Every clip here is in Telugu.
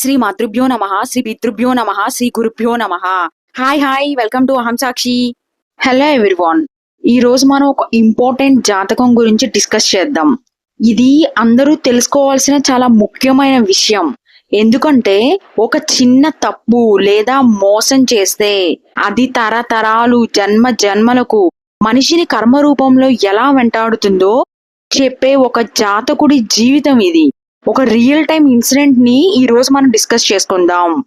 శ్రీ మాతృభ్యో నమ శ్రీ పితృభ్యో నమ శ్రీ గురుభ్యో నమ. హాయ్ హాయ్ వెల్కమ్ టు అహం సాక్షి హలో ఎవ్రీవాన్ ఈ రోజు మనం ఒక ఇంపార్టెంట్ జాతకం గురించి డిస్కస్ చేద్దాం. ఇది అందరూ తెలుసుకోవాల్సిన చాలా ముఖ్యమైన విషయం. ఎందుకంటే ఒక చిన్న తప్పు లేదా మోసం చేస్తే అది తరతరాలు జన్మ జన్మలకు మనిషిని కర్మ రూపంలో ఎలా వెంటాడుతుందో చెప్పే ఒక జాతకుడి జీవితం ఇది. ఒక రియల్ టైం ఇన్సిడెంట్ని ఈ రోజు మనం డిస్కస్ చేసుకుందాం.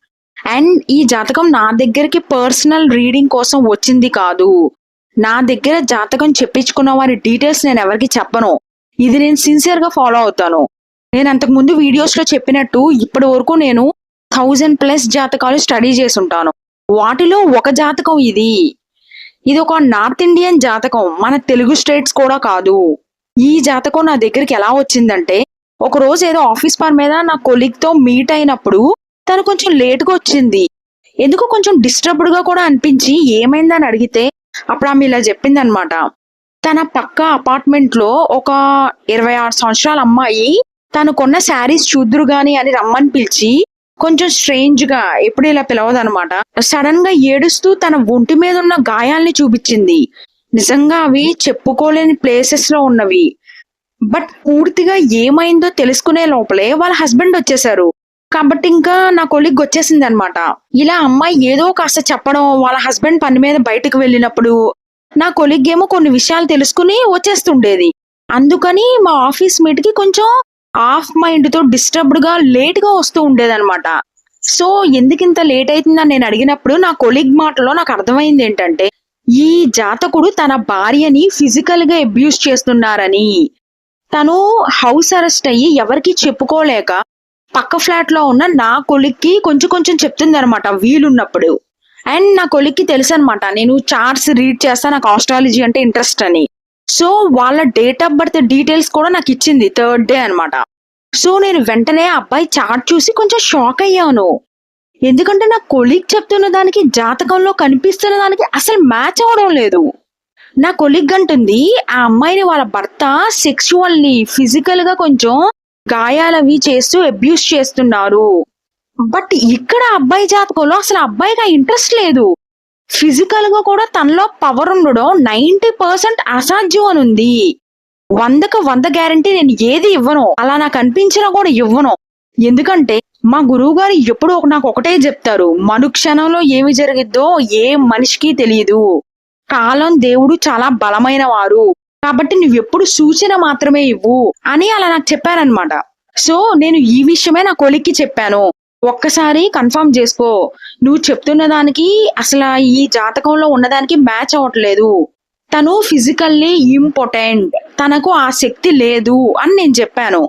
అండ్ ఈ జాతకం నా దగ్గరికి పర్సనల్ రీడింగ్ కోసం వచ్చింది కాదు. నా దగ్గర జాతకం చెప్పించుకున్న వారి డీటెయిల్స్ నేను ఎవరికి చెప్పను. ఇది నేను సిన్సియర్గా ఫాలో అవుతాను. నేను అంతకు ముందు వీడియోస్లో చెప్పినట్టు ఇప్పటి వరకు నేను థౌజండ్ ప్లస్ జాతకాలు స్టడీ చేసి ఉంటాను వాటిలో ఒక జాతకం ఇది. ఇది ఒక నార్త్ ఇండియన్ జాతకం. మన తెలుగు స్టేట్స్ కూడా కాదు. ఈ జాతకం నా దగ్గరికి ఎలా వచ్చిందంటే ఒక రోజు ఏదో ఆఫీస్ పని మీద నా కొలీగ్తో మీట్ అయినప్పుడు తను కొంచెం లేట్గా వచ్చింది. ఎందుకో కొంచెం డిస్టర్బ్డ్గా కూడా అనిపించి ఏమైందని అడిగితే అప్పుడు ఆమె ఇలా చెప్పింది అనమాట తన పక్క అపార్ట్మెంట్లో ఒక ఇరవై ఆరు సంవత్సరాల అమ్మాయి తను కొన్న శారీస్ చూద్దురు గాని అని రమ్మని పిలిచి కొంచెం స్ట్రేంజ్గా ఎప్పుడు ఇలా పిలవదనమాట. సడన్గా ఏడుస్తూ తన ఒంటి మీద ఉన్న గాయాల్ని చూపించింది. నిజంగా అవి చెప్పుకోలేని ప్లేసెస్లో ఉన్నవి. బట్ పూర్తిగా ఏమైందో తెలుసుకునే లోపలే వాళ్ళ హస్బెండ్ వచ్చేసారు. కాబట్టి ఇంకా నా కొలిగ్ వచ్చేసింది అనమాట ఇలా అమ్మాయి ఏదో కాస్త చెప్పడం వాళ్ళ హస్బెండ్ పని మీద బయటకు వెళ్ళినప్పుడు నా కొలిగ్ ఏమో కొన్ని విషయాలు తెలుసుకుని వచ్చేస్తుండేది. అందుకని మా ఆఫీస్ మీట్కి కొంచెం ఆఫ్ మైండ్తో డిస్టర్బ్డ్గా లేట్గా వస్తూ ఉండేదన్నమాట. సో ఎందుకు ఇంత లేట్ అవుతుందని నేను అడిగినప్పుడు నా కొలిగ్ మాటలో నాకు అర్థమైంది ఏంటంటే ఈ జాతకుడు తన భార్యని ఫిజికల్గా అబ్యూస్ చేస్తున్నారని. తను హౌస్ అరెస్ట్ అయ్యి ఎవరికి చెప్పుకోలేక పక్క ఫ్లాట్లో ఉన్న నా కొలిక్కి కొంచెం కొంచెం చెప్తుంది అనమాట వీలున్నప్పుడు. అండ్ నా కొలిక్కి తెలుసు అనమాట నేను చార్ట్స్ రీడ్ చేస్తా నాకు ఆస్ట్రాలజీ అంటే ఇంట్రెస్ట్ అని. సో వాళ్ళ డేట్ ఆఫ్ బర్త్ డీటెయిల్స్ కూడా నాకు ఇచ్చింది థర్డ్ డే అన్నమాట. సో నేను వెంటనే అబ్బాయి చార్ట్ చూసి కొంచెం షాక్ అయ్యాను. ఎందుకంటే నా కొలీగ్ చెప్తున్న దానికి జాతకంలో కనిపిస్తున్న దానికి అసలు మ్యాచ్ అవడం లేదు. నా కొలిగ్ అంటుంది ఆ అమ్మాయిని వాళ్ళ భర్త సెక్చువల్లీ ఫిజికల్గా కొంచెం గాయాలవి చేస్తూ అబ్యూస్ చేస్తున్నారు. బట్ ఇక్కడ అబ్బాయి జాతకంలో అసలు అబ్బాయికి ఇంట్రెస్ట్ లేదు. ఫిజికల్గా కూడా తనలో పవర్ ఉండడం నైన్టీ పర్సెంట్ అసాధ్యం అని ఉంది. వందకు వంద గ్యారంటీ నేను ఏది ఇవ్వను. అలా నాకు అనిపించినా కూడా ఇవ్వను. ఎందుకంటే మా గురువు గారు ఎప్పుడు నాకు ఒకటే చెప్తారు మనుక్షణంలో ఏమి జరిగిద్దో ఏ మనిషికి తెలియదు. కాలం దేవుడు చాలా బలమైన వారు కాబట్టి నువ్వు ఎప్పుడు సూచన మాత్రమే ఇవ్వు అని అలా నాకు చెప్పారనమాట సో నేను ఈ విషయమే నా కొలిక్కి చెప్పాను. ఒక్కసారి కన్ఫర్మ్ చేసుకో. నువ్వు చెప్తున్న దానికి అసలు ఈ జాతకంలో ఉన్నదానికి మ్యాచ్ అవ్వట్లేదు. తను ఫిజికల్లీ ఇంపార్టెంట్. తనకు ఆ శక్తి లేదు అని నేను చెప్పాను.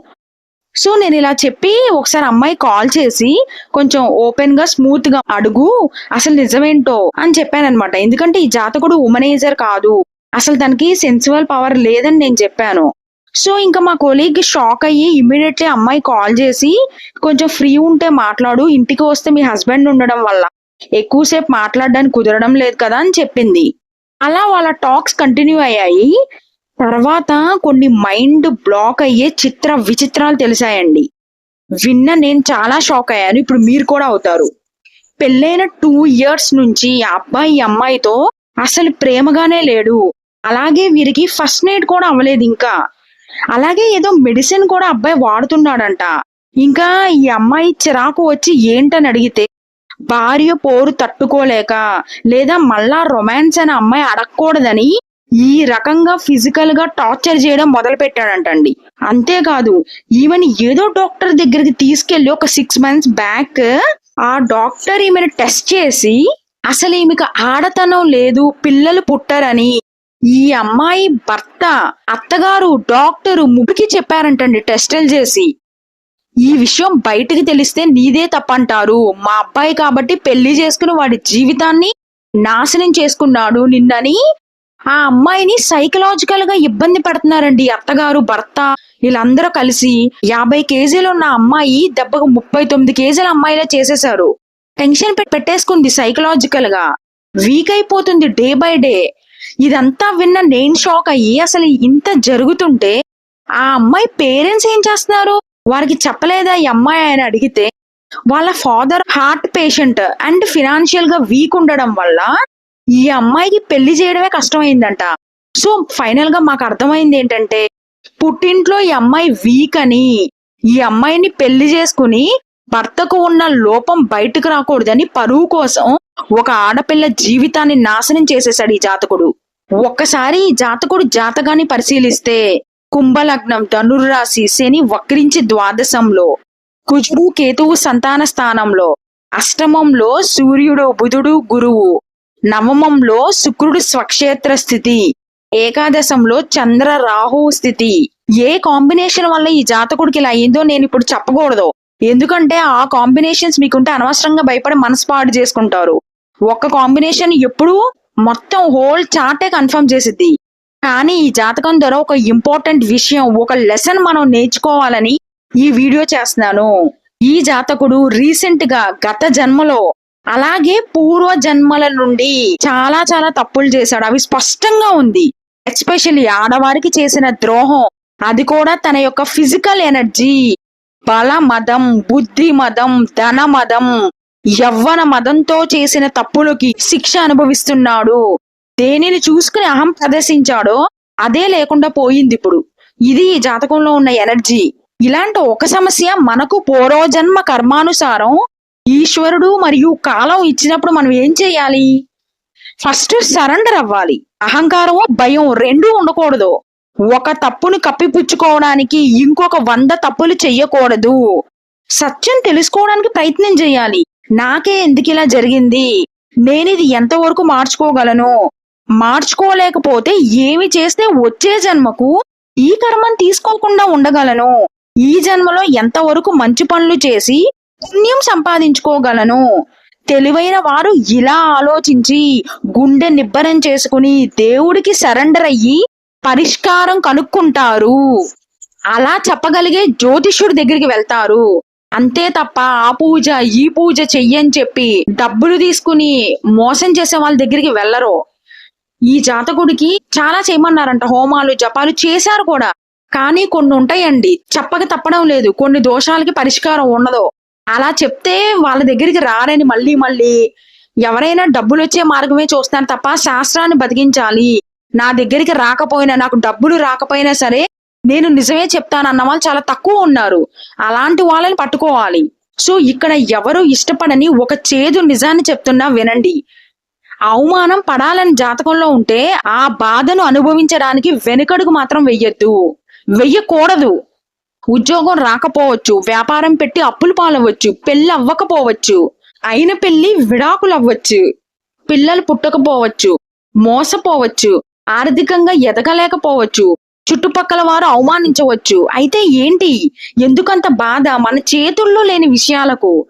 సో నేను ఇలా చెప్పి ఒకసారి అమ్మాయి కాల్ చేసి కొంచెం ఓపెన్గా స్మూత్గా అడుగు అసలు నిజమేంటో అని చెప్పానమాట ఎందుకంటే ఈ జాతకుడు ఉమనైజర్ కాదు. అసలు తనకి సెన్సువల్ పవర్ లేదని నేను చెప్పాను. సో ఇంకా మా కొలీగ్ షాక్ అయ్యి ఇమ్మీడియట్లీ అమ్మాయి కాల్ చేసి కొంచెం ఫ్రీ ఉంటే మాట్లాడు ఇంటికి వస్తే మీ హస్బెండ్ ఉండడం వల్ల. ఎక్కువసేపు మాట్లాడడానికి కుదరడం లేదు కదా అని చెప్పింది. అలా వాళ్ళ టాక్స్ కంటిన్యూ అయ్యాయి. తర్వాత కొన్ని మైండ్ బ్లాక్ అయ్యే చిత్ర విచిత్రాలు తెలిసాయండి. విన్న నేను చాలా షాక్ అయ్యాను. ఇప్పుడు మీరు కూడా అవుతారు. పెళ్ళైన టూ ఇయర్స్ నుంచి అబ్బాయి ఈ అమ్మాయితో అసలు ప్రేమగానే లేడు. అలాగే వీరికి ఫస్ట్ నైట్ కూడా అవ్వలేదు ఇంకా. అలాగే ఏదో మెడిసిన్ కూడా అబ్బాయి వాడుతున్నాడంట. ఇంకా ఈ అమ్మాయి చిరాకు వచ్చి ఏంటని అడిగితే భార్య పోరు తట్టుకోలేక లేదా మళ్ళా రొమాన్స్ అనే అమ్మాయి అడగకూడదని ఈ రకంగా ఫిజికల్గా టార్చర్ చేయడం మొదలు పెట్టాడంటండి అంతేకాదు ఈవెన్ ఏదో డాక్టర్ దగ్గరికి తీసుకెళ్ళి ఒక సిక్స్ మంత్స్ బ్యాక్ ఆ డాక్టర్ ఈమెను టెస్ట్ చేసి అసలు ఈమెకు ఆడతనం లేదు పిల్లలు పుట్టరని ఈ అమ్మాయి భర్త అత్తగారు డాక్టరు ముగ్గురికి చెప్పారంటండి టెస్టులు చేసి. ఈ విషయం బయటికి తెలిస్తే నీదే తప్పంటారు. మా అబ్బాయి కాబట్టి పెళ్ళి చేసుకుని వాడి జీవితాన్ని నాశనం చేసుకున్నాడు నిన్నని ఆ అమ్మాయిని సైకలాజికల్గా ఇబ్బంది పడుతున్నారండి. అత్తగారు భర్త వీళ్ళందరూ కలిసి యాభై కేజీలు ఉన్న అమ్మాయి దెబ్బకు ముప్పై తొమ్మిది కేజీల అమ్మాయిలా చేసేశారు. టెన్షన్ పెట్టేసుకుంది సైకలాజికల్గా. వీక్ అయిపోతుంది డే బై డే ఇదంతా విన్న నేను షాక్ అయ్యి అసలు ఇంత జరుగుతుంటే ఆ అమ్మాయి పేరెంట్స్ ఏం చేస్తున్నారు? వారికి చెప్పలేదా ఈ అమ్మాయి అని అడిగితే వాళ్ళ ఫాదర్ హార్ట్ పేషెంట్ అండ్ ఫినాన్షియల్గా వీక్ ఉండడం వల్ల ఈ అమ్మాయికి పెళ్ళి చేయడమే కష్టమైందంట. సో ఫైనల్గా మాకు అర్థమైంది ఏంటంటే పుట్టింట్లో ఈ అమ్మాయి వీక్ అని ఈ అమ్మాయిని పెళ్ళి చేసుకుని భర్తకు ఉన్న లోపం బయటకు రాకూడదని పరువు కోసం ఒక ఆడపిల్ల జీవితాన్ని నాశనం చేసేశాడు ఈ జాతకుడు. ఒక్కసారి ఈ జాతకుడు జాతకాన్ని పరిశీలిస్తే కుంభలగ్నం ధనుర్రాశి శని వక్రించి ద్వాదశంలో కుజుడు కేతువు సంతాన స్థానంలో అష్టమంలో సూర్యుడు బుధుడు గురువు నవమంలో శుక్రుడు స్వక్షేత్ర స్థితి ఏకాదశంలో చంద్ర రాహు స్థితి. ఏ కాంబినేషన్ వల్ల ఈ జాతకుడికి ఇలా అయిందో నేను ఇప్పుడు చెప్పకూడదు. ఎందుకంటే ఆ కాంబినేషన్స్ మీకుంటే అనవసరంగా భయపడి మనసు పాడు చేసుకుంటారు. ఒక్క కాంబినేషన్ ఎప్పుడు మొత్తం హోల్ చార్టే కన్ఫర్మ్ చేసిద్ది. కానీ ఈ జాతకం ద్వారా ఒక ఇంపార్టెంట్ విషయం ఒక లెసన్ మనం నేర్చుకోవాలని ఈ వీడియో చేస్తున్నాను. ఈ జాతకుడు రీసెంట్గా గత జన్మలో అలాగే పూర్వ జన్మల నుండి చాలా చాలా తప్పులు చేశాడు. అవి స్పష్టంగా ఉంది. ఎస్పెషల్లీ ఆడవారికి చేసిన ద్రోహం. అది కూడా తన యొక్క ఫిజికల్ ఎనర్జీ బల మదం బుద్ధి మదం ధన మదం యవ్వన మదంతో చేసిన తప్పులకి శిక్ష అనుభవిస్తున్నాడు. దేనిని చూసుకుని అహం ప్రదర్శించాడో అదే లేకుండా పోయింది ఇప్పుడు. ఇది ఈ జాతకంలో ఉన్న ఎనర్జీ ఇలాంటి ఒక సమస్య మనకు పూర్వజన్మ కర్మానుసారం ఈశ్వరుడు మరియు కాలం ఇచ్చినప్పుడు మనం ఏం చేయాలి? ఫస్ట్ సరెండర్ అవ్వాలి. అహంకారం భయం రెండూ ఉండకూడదు. ఒక తప్పును కప్పిపుచ్చుకోవడానికి ఇంకొక వంద తప్పులు చెయ్యకూడదు. సత్యం తెలుసుకోవడానికి ప్రయత్నం చేయాలి. నాకే ఎందుకు ఇలా జరిగింది? నేను ఇది ఎంతవరకు మార్చుకోగలను? మార్చుకోలేకపోతే ఏమి చేస్తే వచ్చే జన్మకు ఈ కర్మను తీసుకోకుండా ఉండగలను? ఈ జన్మలో ఎంతవరకు మంచి పనులు చేసి పుణ్యం సంపాదించుకోగలను. తెలివైన వారు ఇలా ఆలోచించి గుండె నిబ్బరం చేసుకుని దేవుడికి సరెండర్ అయ్యి పరిష్కారం కనుక్కుంటారు. అలా చెప్పగలిగే జ్యోతిష్యుడి దగ్గరికి వెళ్తారు. అంతే తప్ప ఆ పూజ ఈ పూజ చెయ్యని చెప్పి డబ్బులు తీసుకుని మోసం చేసే వాళ్ళ దగ్గరికి వెళ్ళరు. ఈ జాతకుడికి చాలా చేయమన్నారంట హోమాలు జపాలు చేశారు కూడా. కానీ కొన్ని ఉంటాయండి. చెప్పక తప్పడం లేదు. కొన్ని దోషాలకి పరిష్కారం ఉండదు. అలా చెప్తే వాళ్ళ దగ్గరికి రారని మళ్ళీ మళ్ళీ ఎవరైనా డబ్బులు వచ్చే మార్గమే చూస్తాను తప్ప శాస్త్రాన్ని బతికించాలి. నా దగ్గరికి రాకపోయినా నాకు డబ్బులు రాకపోయినా సరే నేను నిజమే చెప్తాను అన్న వాళ్ళు చాలా తక్కువ ఉన్నారు. అలాంటి వాళ్ళని పట్టుకోవాలి. సో ఇక్కడ ఎవరు ఇష్టపడని ఒక చేదు నిజాన్ని చెప్తున్నా వినండి. అవమానం పడాలని జాతకంలో ఉంటే ఆ బాధను అనుభవించడానికి వెనుకడుగు మాత్రం వెయ్యొద్దు వెయ్యకూడదు ఉద్యోగం రాకపోవచ్చు వ్యాపారం పెట్టి అప్పులు పాలవచ్చు పెళ్ళి అవ్వకపోవచ్చు అయిన పెళ్ళి విడాకులు అవ్వచ్చు పిల్లలు పుట్టకపోవచ్చు మోసపోవచ్చు ఆర్థికంగా ఎదగలేకపోవచ్చు చుట్టుపక్కల వారు అవమానించవచ్చు. అయితే ఏంటి? ఎందుకంత బాధ? మన చేతుల్లో లేని విషయాలకు.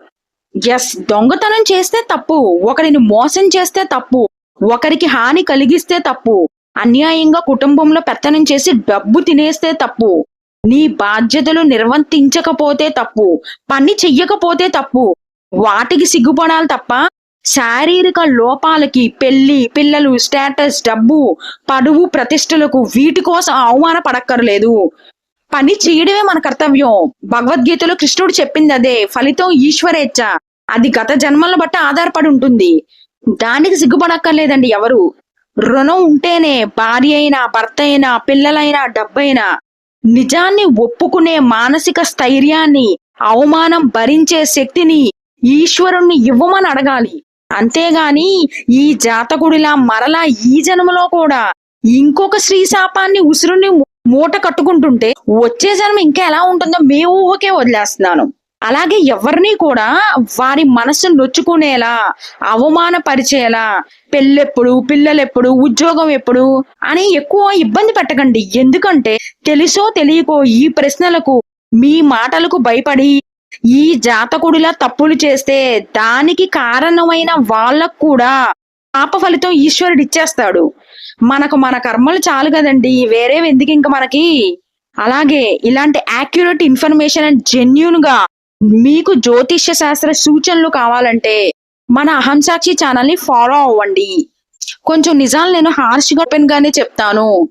ఎస్ దొంగతనం చేస్తే తప్పు ఒకరిని మోసం చేస్తే తప్పు ఒకరికి హాని కలిగిస్తే తప్పు అన్యాయంగా కుటుంబంలో పెత్తనం చేసి డబ్బు తినేస్తే తప్పు. నీ బాధ్యతలు నిర్వర్తించకపోతే తప్పు పని చెయ్యకపోతే తప్పు వాటికి సిగ్గుపడాలి తప్ప శారీరక లోపాలకి పెళ్ళి పిల్లలు స్టేటస్ డబ్బు పడువు ప్రతిష్టలకు వీటి కోసం అవమాన పడక్కర్లేదు పని చేయడమే మన కర్తవ్యం. భగవద్గీతలో కృష్ణుడు చెప్పింది అదే ఫలితం ఈశ్వరేచ్ఛ. అది గత జన్మలను బట్టి ఆధారపడి ఉంటుంది. దానికి సిగ్గుపడక్కర్లేదండి ఎవరు. రుణం ఉంటేనే భార్య అయినా భర్త అయినా పిల్లలైనా డబ్బైనా నిజాన్ని ఒప్పుకునే మానసిక స్థైర్యాన్ని అవమానం భరించే శక్తిని ఈశ్వరుణ్ణి ఇవ్వమని అడగాలి. అంతేగాని ఈ జాతకుడిలా మరలా ఈ జన్మలో కూడా ఇంకొక స్త్రీ శాపాన్ని ఉసురుని మూట కట్టుకుంటుంటే వచ్చే జన్మ ఇంకా ఎలా ఉంటుందో మీ ఊహకే వదిలేస్తున్నాను. అలాగే ఎవరిని కూడా వారి మనసు నొచ్చుకునేలా అవమానపరిచేలా పెళ్ళెప్పుడు పిల్లలెప్పుడు ఉద్యోగం ఎప్పుడు అని ఎక్కువ ఇబ్బంది పెట్టకండి. ఎందుకంటే తెలుసో తెలియకో ఈ ప్రశ్నలకు మీ మాటలకు భయపడి ఈ జాతకుడిలా తప్పులు చేస్తే దానికి కారణమైన వాళ్ళకు కూడా పాప ఫలితం ఈశ్వరుడు ఇచ్చేస్తాడు. మనకు మన కర్మలు చాలు కదండి వేరే ఎందుకు ఇంకా మనకి? అలాగే ఇలాంటి యాక్యురేట్ ఇన్ఫర్మేషన్ అండ్ జెన్యున్గా మీకు జ్యోతిష్య శాస్త్ర సూచనలు కావాలంటే మన అహంసాక్షి ఛానల్ని ఫాలో అవ్వండి. కొంచెం నిజాలు నేను హార్ష్గా open గానే చెప్తాను.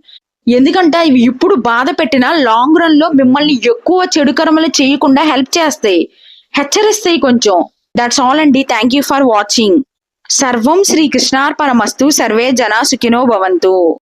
ఎందుకంటే ఇవి ఇప్పుడు బాధ పెట్టినా లాంగ్ రన్లో మిమ్మల్ని ఎక్కువ చెడుకర్మలు చేయకుండా హెల్ప్ చేస్తాయి. హెచ్చరిస్తాయి కొంచెం. దట్స్ ఆల్ అండి. థ్యాంక్ యూ ఫర్ వాచింగ్ సర్వం శ్రీకృష్ణార్పణమస్తు సర్వే జన సుఖినో భవంతు.